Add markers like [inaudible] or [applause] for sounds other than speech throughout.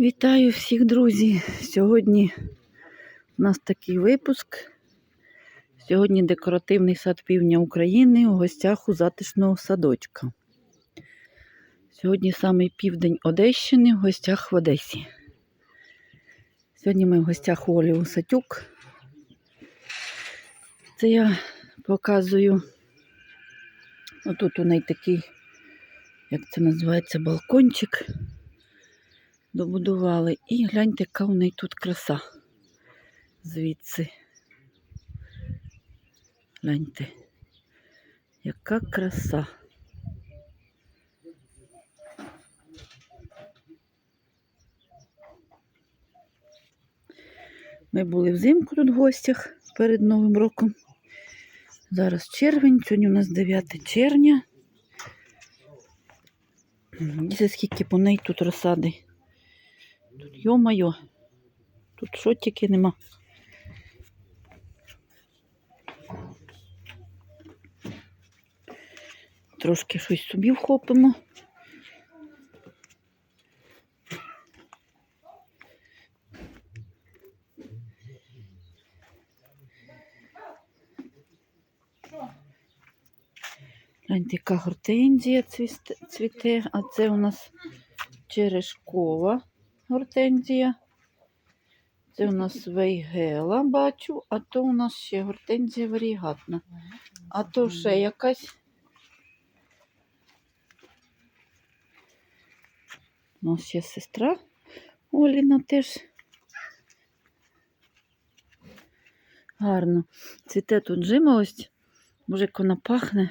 Вітаю всіх, друзі! Сьогодні у нас такий випуск. Сьогодні декоративний сад півдня України у гостях у затишного садочка. Сьогодні самий південь Одещини в гостях в Одесі. Сьогодні ми в гостях у Олі Усатюк. Це я показую. Отут у неї такий, як це називається, балкончик добудували. І гляньте, яка у неї тут краса звідси. Гляньте, яка краса. Ми були взимку тут в гостях перед Новим роком. Зараз червень, сьогодні у нас 9 червня. Дивіться, скільки по неї тут розсади. Тут йо-майо, тут що тільки нема. Трошки щось собі вхопимо. Гляньте, яка гортензія цвіте, а це у нас черешкова гортензія. Це у нас вейгела, бачу, а то у нас ще гортензія варігатна. А то ще якась. У нас ще сестра Оліна теж. Гарно. Цвіте тут жимолость. Боже, як вона пахне.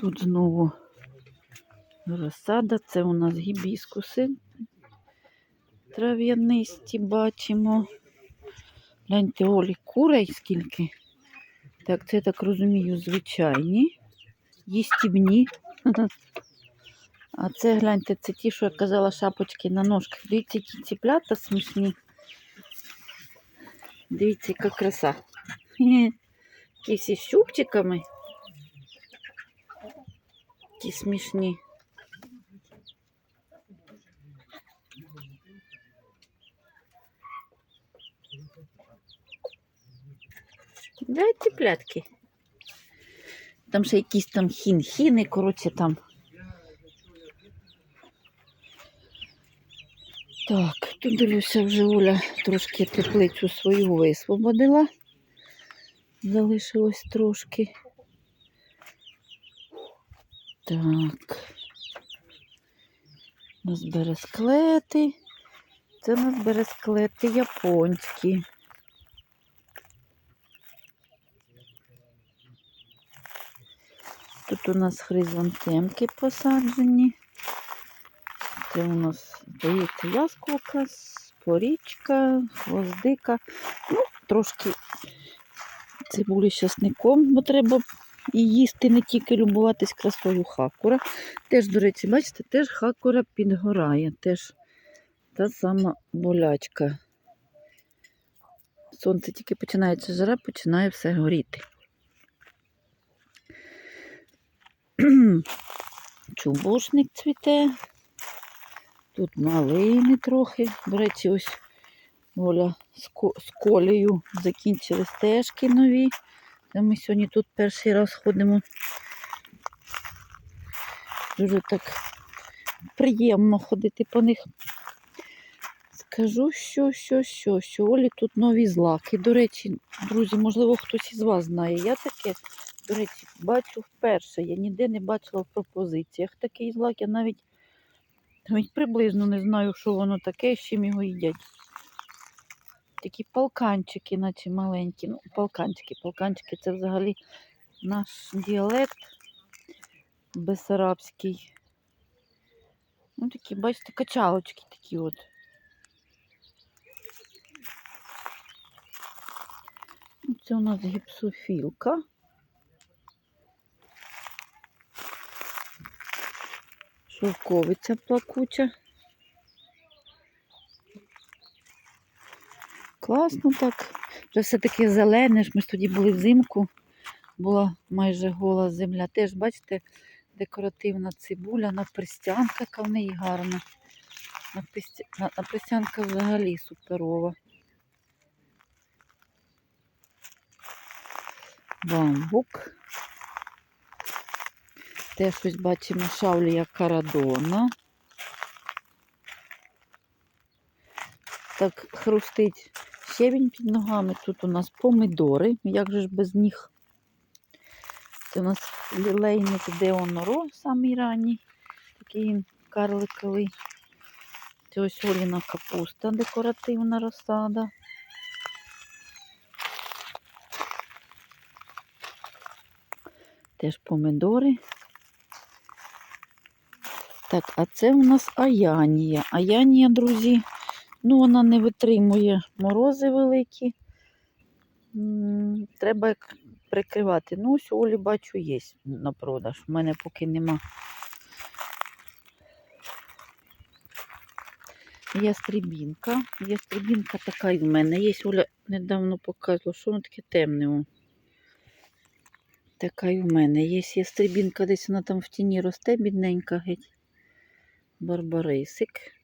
Тут знову розсада. Це у нас гібіскуси трав'янисті бачимо. Гляньте, Олі, курей скільки. Так, це так розумію, звичайні. Їстівні. А це, гляньте, це ті, що я казала, шапочки на ножках. Дивіться, які ціплята смішні. Дивіться, яка краса. Хе-хе. Всі з щупчиками. Такі смішні. Дай ціплятки. Там ще якісь там хін-хіни, коротше там. Так, тут дивлюся, вже Оля трошки теплицю свою висвободила. Залишилось трошки. Так. У нас бересклети. Це у нас бересклети японські. Тут у нас хризантемки посаджені. Це у нас, здається, ясколка, порічка, гвоздика. Ну, трошки цибулі з часником, бо треба і їсти, не тільки любуватись красою хакура. Теж, до речі, бачите, теж хакура підгорає. Теж та сама болячка. Сонце тільки починається жара, починає все горіти. [clears throat] Чубушник цвіте. Тут малини трохи. До речі, ось Оля з, колею закінчили стежки нові. Ми сьогодні тут перший раз ходимо. Дуже так приємно ходити по них. Скажу, що, що, що, що Олі тут нові злаки. До речі, друзі, можливо, хтось із вас знає. Я таке, до речі, бачу вперше. Я ніде не бачила в пропозиціях такий злак. Я навіть, навіть приблизно не знаю, що воно таке, з чим його їдять. Такі палканчики, наче маленькі. Ну, палканчики, палканчики це взагалі наш діалект бесарабський. Ну, такі, бачите, качалочки такі от. Ну, Це у нас гіпсофілка. Шовковиця плакуча. Класно так. Вже все таке зелене ж. Ми ж тоді були взимку. була майже гола земля. Теж, бачите, декоративна цибуля, напристянка, яка в неї гарна. Напристя- на- Напристянка взагалі суперова. Бамбук. Теж ось бачимо шавлія карадона. Так хрустить щебінь під ногами. Тут у нас помидори. Як же ж без них? Це у нас лілейник Деоноро, самий ранній. Такий він карликовий. Це ось оліна капуста, декоративна розсада. Теж помидори. Так, а це у нас аянія. Аянія, друзі, ну вона не витримує морози великі. Треба прикривати. Ну, ось Олі бачу є на продаж. У мене поки нема. Ястребінка. Ястребінка така і в мене. Є Оля недавно показувала, що воно таке темне. Така і в мене. Є ястребінка, десь вона там в тіні росте, бідненька геть. Барбарисик.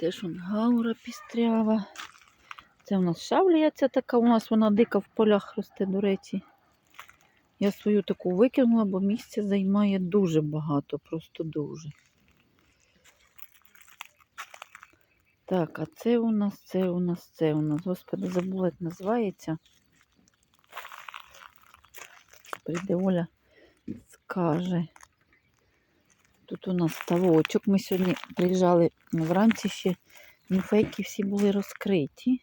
Теж он гаура пістрява. Це у нас шавлія, ця така у нас вона дика в полях росте, до речі. Я свою таку викинула, бо місця займає дуже багато, просто дуже. Так, а це у нас, це у нас, це у нас. Господи, забула, як називається. Прийде Оля, скаже. Тут у нас ставочок. Ми сьогодні приїжджали вранці ще. Нюфейки всі були розкриті.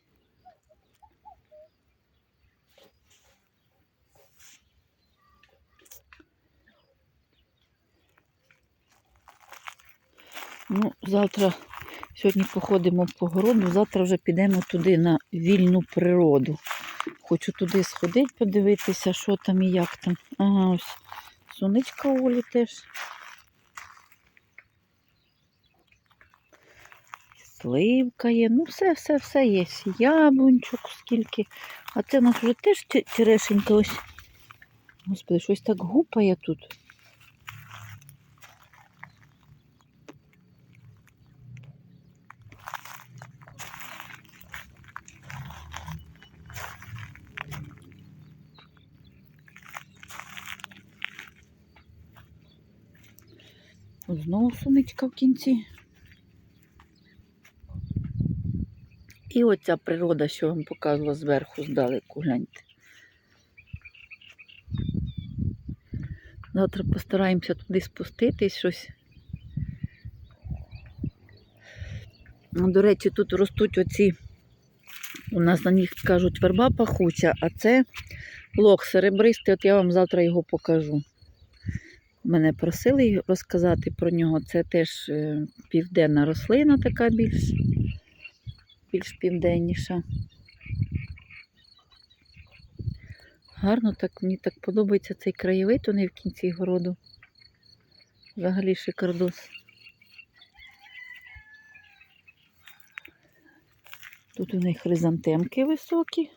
Ну, завтра, сьогодні походимо по городу, завтра вже підемо туди на вільну природу. Хочу туди сходити, подивитися, що там і як там. Ага, ось сонечка Олі теж. Сливка є, ну все, все, все є. Яблунчик скільки. А це у нас вже теж те- черешенька ось. Господи, щось так гупає тут. Знову суничка в кінці. І оця природа, що вам показувала зверху здалеку, гляньте. Завтра постараємося туди спуститись щось. Ну, До речі, тут ростуть оці, у нас на них кажуть верба пахуча, а це лох серебристий, от я вам завтра його покажу. Мене просили розказати про нього. Це теж е, південна рослина, така більш, більш південніша. Гарно так, мені так подобається цей краєвид, вони в кінці городу. Взагалі шикардос. Тут у них хризантемки високі,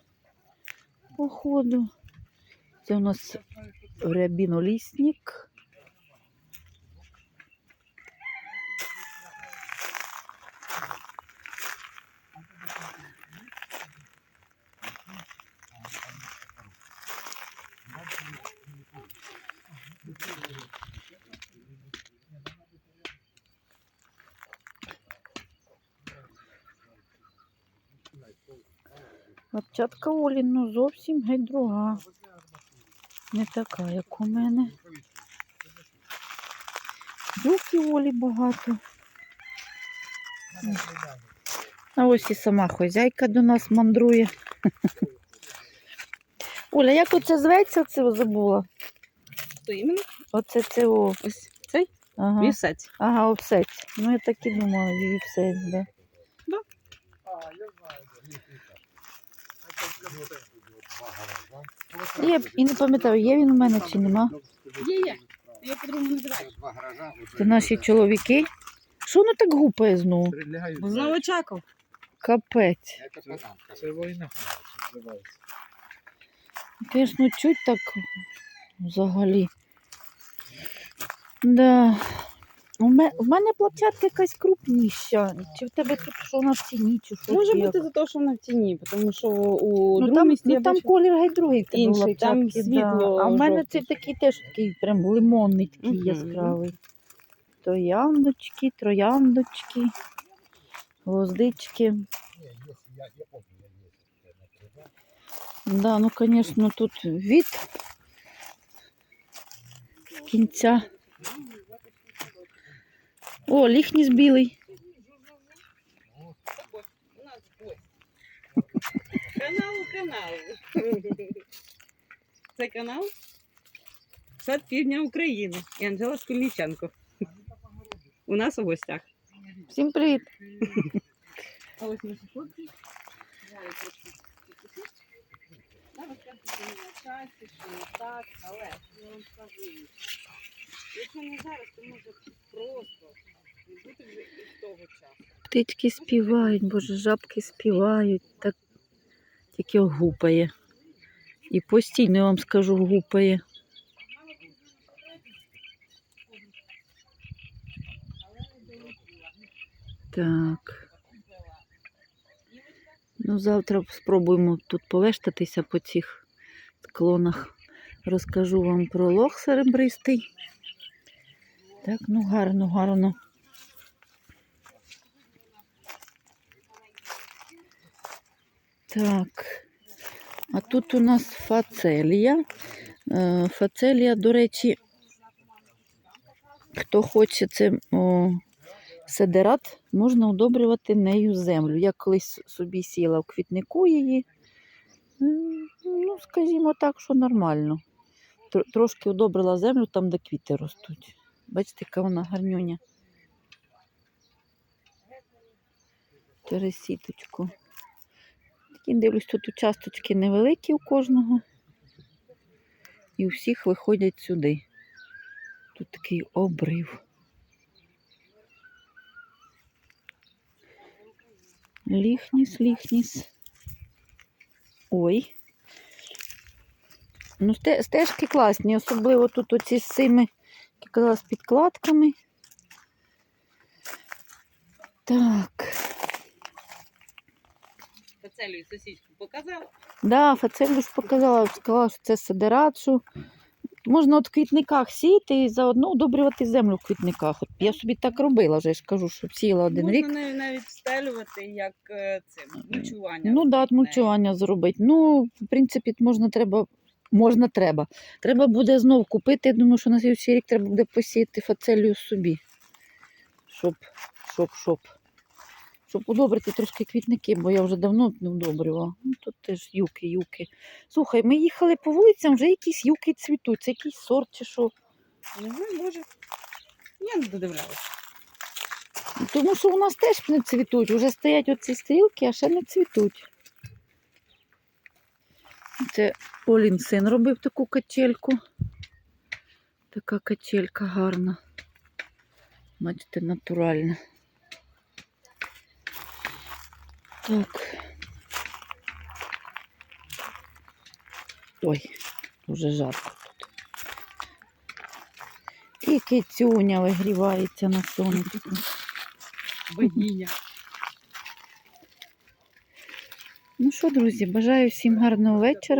походу. Це у нас рябінолісник. Лапчатка Олі, ну зовсім геть друга. Не така, як у мене. Юки Олі багато. А ось і сама хозяйка до нас мандрує. [laughs] Оля, як оце зветься, це забула? Хто іменно? Оце це о. Ось цей Ага, вівсець. ага овсець. Ну я так і думала, вівсець, да. Є, і не пам'ятаю, є він у мене чи нема. Є, є. Я по-другому називаю. Це наші чоловіки. Що воно так гупає знову? Знову чакав. Капець. Це війна називається. Звісно, чуть так взагалі. Да. У мене, у мене площадка якась крупніша. Чи в тебе тут що на ціні, чи що? Може чи бути як? за те, що вона в тіні, тому що у Ну другому там, місці ну, я там бачу- колір гай другий в тебе інший, там лапчатки, світло А в мене жовтий. це такий теж такий прям лимонний такий Мгм. яскравий. Трояндочки, трояндочки, гвоздички. Да, ну, звісно, тут від кінця. О, ліхніс білий. У нас гость. Каналу каналу. Це канал Сад Півдня України і Анжела Скульниченко. У нас у гостях. Всім привіт. А ось наші фотки. Трошки підпишіть. Що не на часі, що не так, але я вам скажу. Якщо не зараз, то може просто Птички співають, боже, жабки співають, так тільки гупає. І постійно вам скажу, гупає. Так. Ну, завтра спробуємо тут повештатися по цих склонах. Розкажу вам про лох серебристий. Так, ну гарно, гарно. Так. А тут у нас фацелія. Е, Фацелія, до речі, хто хоче це о, седерат, можна удобрювати нею землю. Я колись собі сіла в квітнику її. Ну, скажімо так, що нормально. Трошки удобрила землю там, де квіти ростуть. Бачите, яка вона гарнюня. Через Такі дивлюсь, тут участочки невеликі у кожного. І у всіх виходять сюди. Тут такий обрив. Ліхніс, ліхніс. Ой. Ну, стежки класні, особливо тут оці з цими, як казала, з підкладками. Так. Пацелю і сусідку показала. Да, Фацелю ж показала, сказала, що це сидерат, що можна от в квітниках сіяти і заодно удобрювати землю в квітниках. От я собі так робила, вже я ж кажу, що сіяла один Можна рік. нею навіть встелювати як е, цим мульчування. Ну да, мульчування зробити. Ну, в принципі, можна треба. Можна треба. Треба буде знов купити. Я думаю, що на слідчий рік треба буде посіяти фацелію собі. Щоб, щоб, щоб. Щоб удобрити трошки квітники, бо я вже давно не удобрювала. Ну, тут теж юки, юки. Слухай, ми їхали по вулицям, вже якісь юки цвітуть. Це якийсь сорт чи що. Не знаю, може. Я не додивлялася. Тому що у нас теж не цвітуть. Вже стоять оці стрілки, а ще не цвітуть. Це Олін син робив таку качельку. Така качелька гарна. Бачите, натуральна. Так. Ой, дуже жарко тут. І кицюня вигрівається на сонечку. Богиня. Ну що, друзі, бажаю всім гарного вечора.